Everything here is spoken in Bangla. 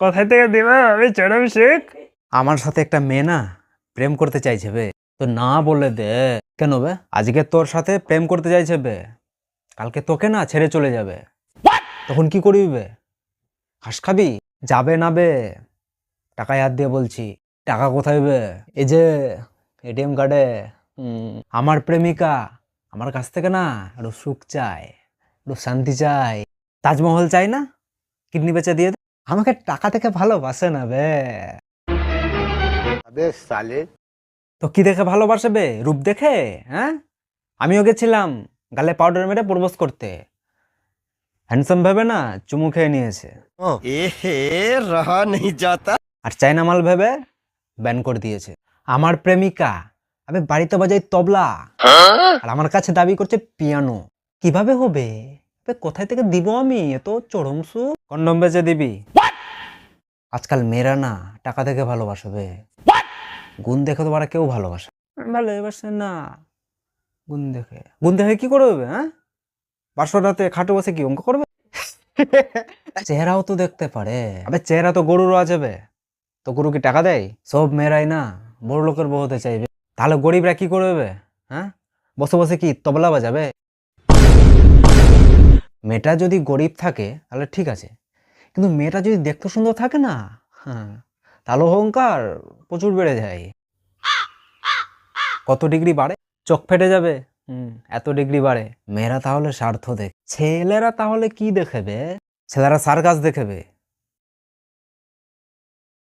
কোথায় থেকে দিবা আমি চরম সুখ আমার সাথে একটা মেয়ে না প্রেম করতে চাইছে বে। তো না বলে দে। কেন বে? আজকে তোর সাথে প্রেম করতে চাইছে বে। কালকে তোকে না ছেড়ে চলে যাবে। তখন কি করবি বে? হাঁস খাবি? যাবে না বে? টাকায় হাত দিয়ে বলছি। টাকা কোথায় বে? এই যে এটিএম কার্ডে আমার প্রেমিকা আমার কাছ থেকে না একটু সুখ চায় একটু শান্তি চাই তাজমহল চাই না? কিডনি বেচে দিয়ে দে। আমাকে টাকা থেকে ভালোবাসে না বে। সালে। তো কি দেখে ভালোবাসে বে? রূপ দেখে হ্যাঁ? আমিও গেছিলাম গালে পাউডার মেরে প্রবোজ করতে। হ্যান্ডসাম ভেবে না চুমু খেয়ে নিয়েছে। আর চাইনা মাল ভেবে ব্যান করে দিয়েছে। আমার প্রেমিকা আমি বাড়িতে বাজাই তবলা। হ্যাঁ? আর আমার কাছে দাবি করছে পিয়ানো। কীভাবে হবে? কোথায় থেকে দিব আমি? এত চরমসু কন্ডম বেজে দিবি। আজকাল মেয়েরা না টাকা দেখে ভালোবাসবে গুণ দেখে তো ওরা কেউ ভালোবাসে ভালোবাসে না। গুণ দেখে। গুণ দেখে কি করবে হ্যাঁ? পাঁচশো রাতে খাটে বসে কি অঙ্ক করবে? চেহারাও তো দেখতে পারে। আবে চেহারা তো গরুরও আছে বে। তো গরু কি টাকা দেয়? সব মেয়েরাই না। বড় লোকের বউ হতে চাইবে। তাহলে গরিবরা কি করবে হ্যাঁ? বসে বসে কি তবলা বাজাবে? মেয়েটা যদি গরিব থাকে তাহলে ঠিক আছে। কিন্তু মেয়েটা যদি দেখতে সুন্দর থাকে না হ্যাঁ তাহলে অহংকার প্রচুর বেড়ে যায়। কত ডিগ্রি বাড়ে? চোখ ফেটে যাবে। হুম, এত ডিগ্রি বাড়ে। মেয়েরা তাহলে স্বার্থ দেখ। ছেলেরা তাহলে কি দেখেবে? ছেলেরা সার্কাস দেখবে।